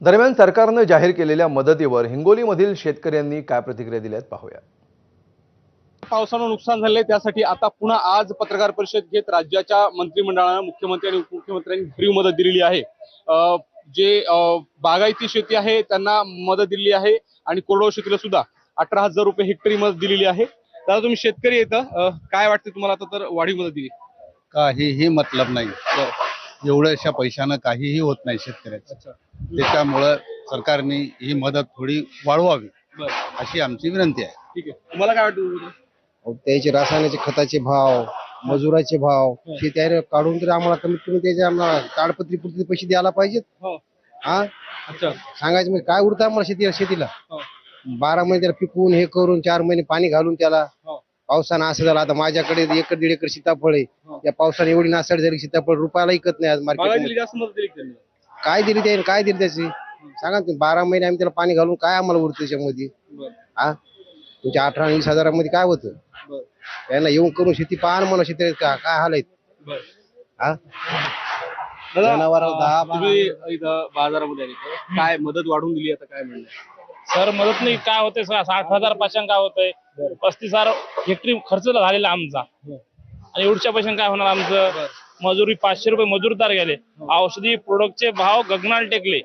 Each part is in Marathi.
दरम्यान सरकारनं जाहीर केलेल्या मदतीवर हिंगोलीमधील शेतकऱ्यांनी काय प्रतिक्रिया दिल्यात पाहूया. पावसानं नुकसान झालंय त्यासाठी आता पुन्हा आज पत्रकार परिषद घेत राज्याच्या मंत्रिमंडळानं मुख्यमंत्री आणि उपमुख्यमंत्र्यांनी भरीव मदत दिलेली आहे. जे बागायती शेती आहे त्यांना मदत दिलेली आहे आणि कोरडवाहू शेतीला सुद्धा अठरा हजार रुपये हेक्टरी मदत दिलेली आहे. दादा तुम्ही शेतकरी येतं काय वाटतं तुम्हाला आता तर वाढीव मदत दिली? काहीही मतलब नाही. एवढ्याशा पैशानं काहीही होत नाही शेतकऱ्याचं. त्याच्यामुळं सरकारने ही मदत थोडी वाढवावी अशी आमची विनंती आहे. ठीक आहे. तुम्हाला काय वाटतं त्याचे रासायनिक खताचे भाव मजुराचे भाव ते त्याने काढून तरी आम्हाला कमीत कमी त्याचे आम्हाला ताडपत्री पुरते पैसे द्यायला पाहिजेत. हो. हा? अच्छा. सांगायचं म्हणजे काय उरतं आम्हाला शेतीला शेतीला? हो. बारा महिने त्याला पिकवून हे करून चार महिने पाणी घालून त्याला. हो. पावसानं असं झालं. आता माझ्याकडे एकर दीड एकर सीताफळ आहे. या पावसाने एवढी नासाड झाली की सीताफळ रुपयाला इकत नाही आज मार्केट जास्त मदत दिली का त्यांनी? काय दिली त्याने काय दिली त्याची? सांगा ना तुम्ही. बारा महिने आम्ही त्याला पाणी घालून काय आम्हाला उरतं त्याच्यामध्ये? हा? तुमच्या अठरा वीस हजारामध्ये काय होतं? त्यांना येऊन करून शेती पाहा ना मला शेती काय हाल आहेत. हा? दादा, जनावरं अं, दहा- तुम्ही इथं बाजारामध्ये आले तर काय मदत वाढवून दिली आता काय म्हणणं? सर मदत नाही. काय होतंय सा- साठ हजार पाचशे काय होतंय? पस्तीस हजार हेक्टरी खर्च झालेला आमचा. आणि एवढच्या पैशाने काय होणार आमचं? मजुरी पाचशे रुपये मजूरदार गेले. औषधी प्रोडक्टचे भाव गगनाल टेकले.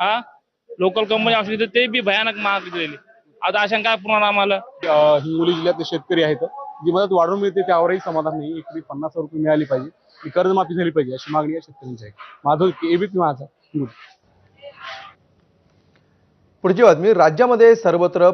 हा. लोकल कंपनी औषधी ते बी भयानक महाग दिलेली. आता अशा काय पुन्हा आम्हाला? हिंगोली जिल्ह्यातले शेतकरी आहेत. जी मदत वाढवून मिळते त्यावरही समाधान नाही. एकरी पन्नास रुपये मिळाली पाहिजे. ही कर्जमाफी झाली पाहिजे अशी मागणी या शेतकऱ्यांची आहे. माधव एबीपी माझा. पुढची बातमी राज्यामध्ये सर्वत्र